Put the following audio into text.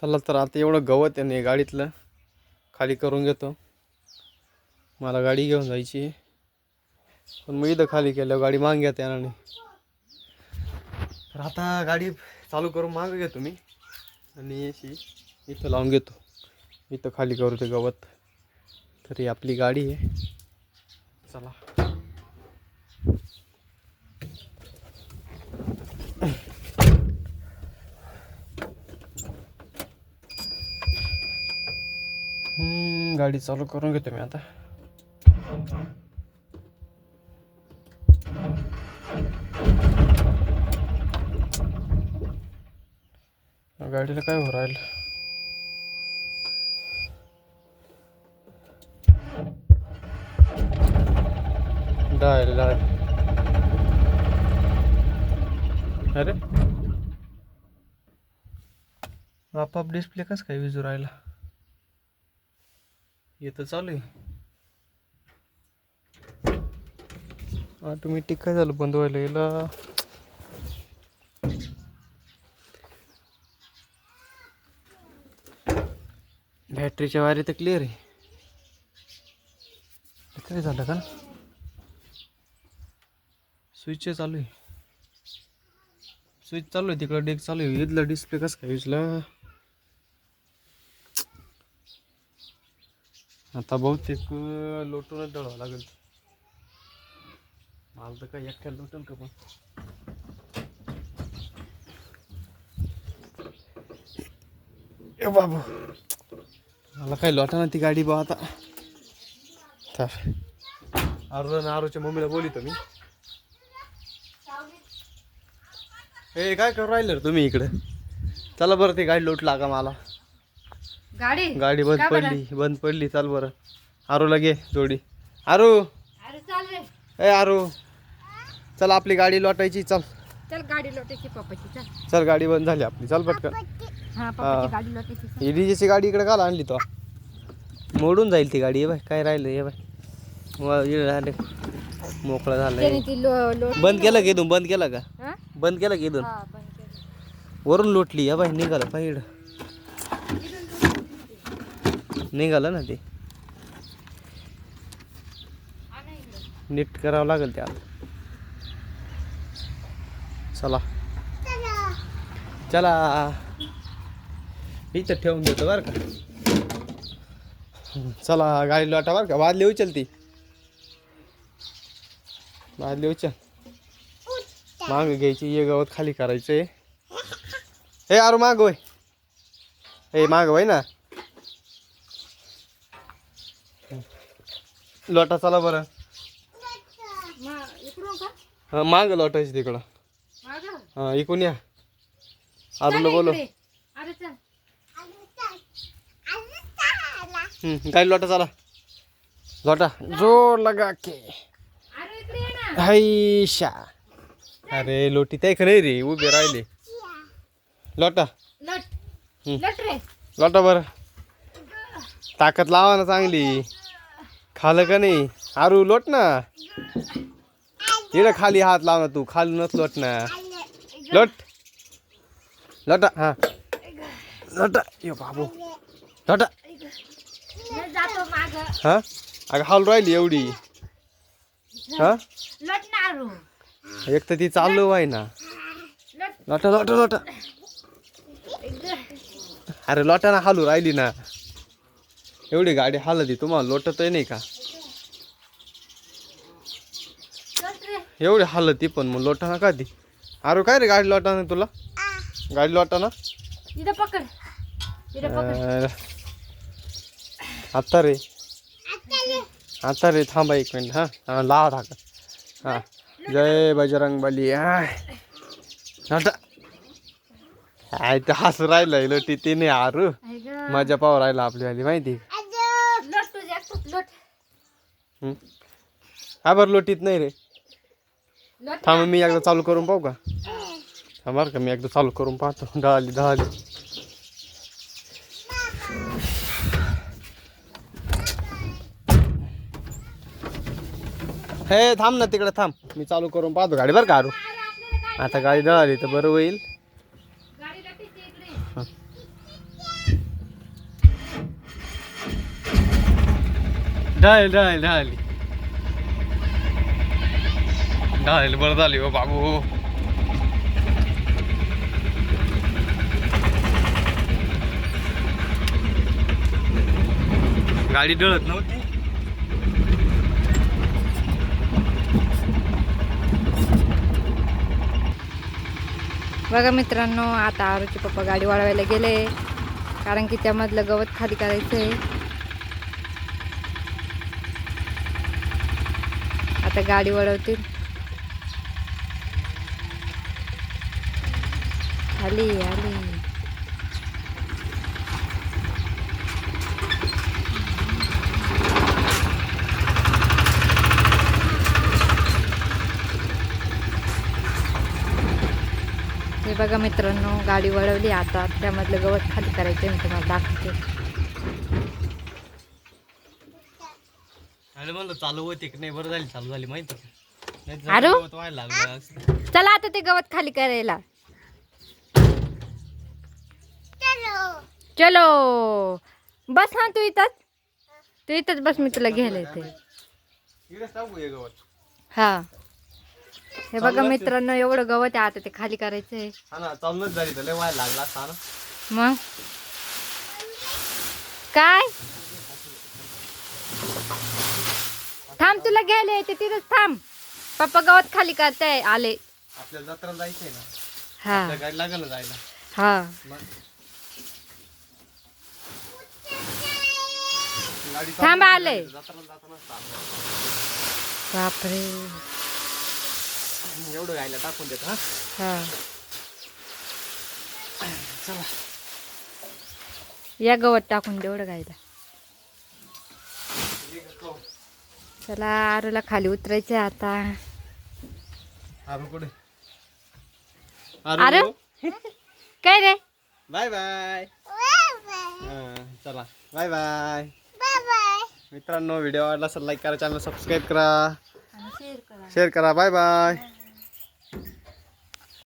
चला तर आता एवढं गवत आहे ना गाडीतलं खाली करून घेतो. मला गाडी घेऊन जायची आहे. पण मग इथं खाली केल्यावर गाडी मागे घेता येणार नाही. तर आता गाडी चालू करून मागं घेतो मी आणि अशी इथं लावून घेतो. इथं खाली करू ते गवत. तर ही आपली गाडी आहे. चला. गाडी चालू करून घेतो मी आता. गाडीला काय हो राहिलं? Dial dial. अरे. आपाप डिस्प्ले कस काय विजू राहिला? येतं चालू आहे. ऑटोमॅटिक काय झालं बंद व्हायला? याला बॅटरीच्या वायरी तर क्लिअर आहे. काय झालं का स्विच चालू आहे. स्विच चालू आहे तिकडं डेक चालू आहे. इथला डिस्प्ले कसं काय युजला आता बहुतेक लोटूनच दळावं लागेल. मला तर काय एकट्या लोटन का पण? ए बाबू. मला काय लोटा ना ती गाडी बा आता. तर आरू ना आरूच्या मम्मीला बोलितो मी. ए काय करू राहिलं तुम्ही इकडे? चला बरं ती गाडी लोट लागा मला. गाडी? गाडी बंद का बरं? पडली बंद पडली. चाल बरं. आरूला घे जोडी. आरू! अरे चाल रे. ए आरू! चल आपली गाडी लोटायची चल. चल गाडी लोटायची पप्पाची चल. चल गाडी बंद झाली आपली. चल पटकन. हा पप्पाची गाडी लोटायची चल. ही डीजेची गाडी इकडे काल आणली तो. मोडून जाईल ती गाडी. ये बाय काय राहिलं बाय. हे झाले. मोकळं झालं त्याने ती लो लोट बंद केलं का इथून? बंद केलं का? हा? बंद केलं का इथून? हा, बंद केलं. वरून लोटली. या बाय निघालं पाहिजे निघालं ना ते. नीट करावं लागेल ते आता. चला. चला. इथं ठेवून देतो बरं का. चला गाडी लोटा बरं का. वाजली उचल ती. वाजली उचल. माग घ्यायची ये गवत खाली करायचंय. हे अरे माग होय हे माग होय ना. लोटा चला बरं. मा- इकडून का? हा, माग लोटायची तिकडं? हा इकून या. अरूला बोलो गाडी लोटा चला. लोटा जोर लगा के. हैशा अरे लोटी त्या खरे रे उभे राहिले. लोटा. लोटा बरं. ताकद लावा ना चांगली. खालं का नाही? आरू लोट ना. इकडे खाली हात लाव ना तू. खालूनच लोट ना. लोट. लोटा हा. लोटा. यो बाबू. लोटा. हा? अगं हाल राहिली एवढी. हा? एक तर ती चालू आहे ना. लट लोटा लोटा. लोटा अरे लोटा ना हालू राहिली ना. एवढी गाडी हालती तुम्हाला लोटतही नाही का? एवढी हालती पण मग लोटा ना का ती अरे काय रे गाडी लोटा ना तुला? गाडी लोटा ना इथं पकड. इथं पकड. अं, आता रे. आता रे थांबा एक मिनिट हा. हा लावा धाका. हा. जय बजरंग बली हाय लोटा हाय तर हसू राहिलं लोटी तिने आरू. आहे गं. मजा पाव राहिला आपली वाली माहिती लट तुझ्या एकटाच लट हा? बरं लोटीत नाही रे. थांब मी एकदा चालू करून पाहू का? थांब बरं का मी एकदा चालू करून पाहतो. ढाली ढाली. हे थांब ना तिकडे थांब. मी चालू करून पाहतो गाडी बरं का आता गाडी ढळाली तर बरं होईल. ढाळली ढाळली ढाळली ढाळली बरं झाली हो बाबू. गाडी डळत नव्हती. बघा मित्रांनो आता आरूचे पप्पा गाडी वाढवायला गेले. कारण की त्यामधलं गवत खाली करायचं आहे आता गाडी वळवतील. आली आली. हे बघा मित्रांनो गाडी वळवली. आता त्यामधलं गवत खाली करायचं मी तुम्हाला दाखवते. अरे म्हणलं चालू होते की नाही? बरं झाली चालू झाली माहिती का? नाही तर आरू? गवत व्हायला लागलं असतं. चला आता ते गवत खाली करायला. चलो. बस हा तू इथंच? तू इथंच बस मी तुला घ्यायला येते. इकडेच टाकू हे गवत. हा. हे बघा मित्रांनो एवढं गवत आहे आता ते खाली करायचंय. हा ना चालूनच झाली तर लय व्हायला लागला असता ना. मग? काय? थांब तुला घ्यायला येते तिथंच थांब. पप्पा गवत खाली करताय आले. आपल्याला जत्रा जायचंय ना? हा. गाडी लागेल जायला. हा. मग? गाडी थांब चालू आले. जातानाच बापरे. एवढं गायला टाकून देत हा? हा. चला. या गवत टाकून तेवढं गायला चला आरूला खाली उतरायचं आता. आरू कुठे? आरू? काय रे? Bye bye. चला. Bye bye. मित्रांनो व्हिडिओ आवडला असेल लाईक करा चॅनल सबस्क्राईब करा. शेअर करा. Bye bye.